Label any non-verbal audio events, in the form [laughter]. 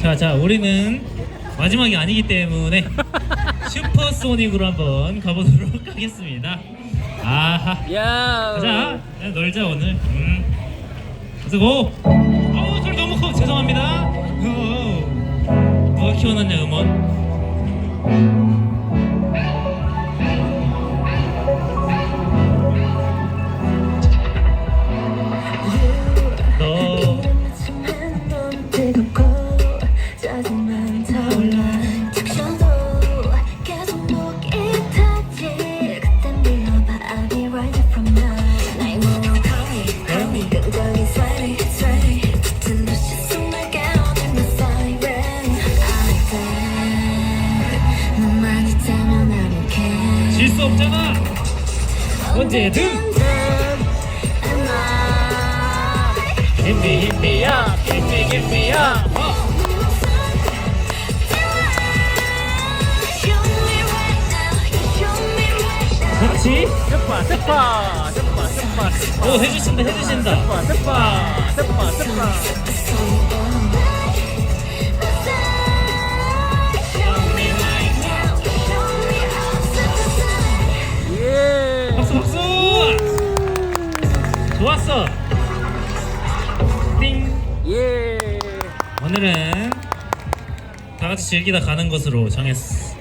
자, 자, 우리는 마지막이 아니기 때문에 [laughs] 슈퍼소닉으로 한번 가보도록 [laughs] 하겠습니다. 아하. 야. 가자. 그냥 놀자 오늘. 음. go. 어우 소리 너무 커. 죄송합니다. 어, 누가 키워놨냐 음원? 너 없잖아. 언제든. Give me, give me up. Show me Show me now 그렇지. 스파, 스파, 스파, 스파. 오 해주신다 해주신다. 스파, 스파, 스파, 스파. 박수 박수. 좋았어. 띵. 예. 오늘은 다 같이 즐기다 가는 것으로 정했어.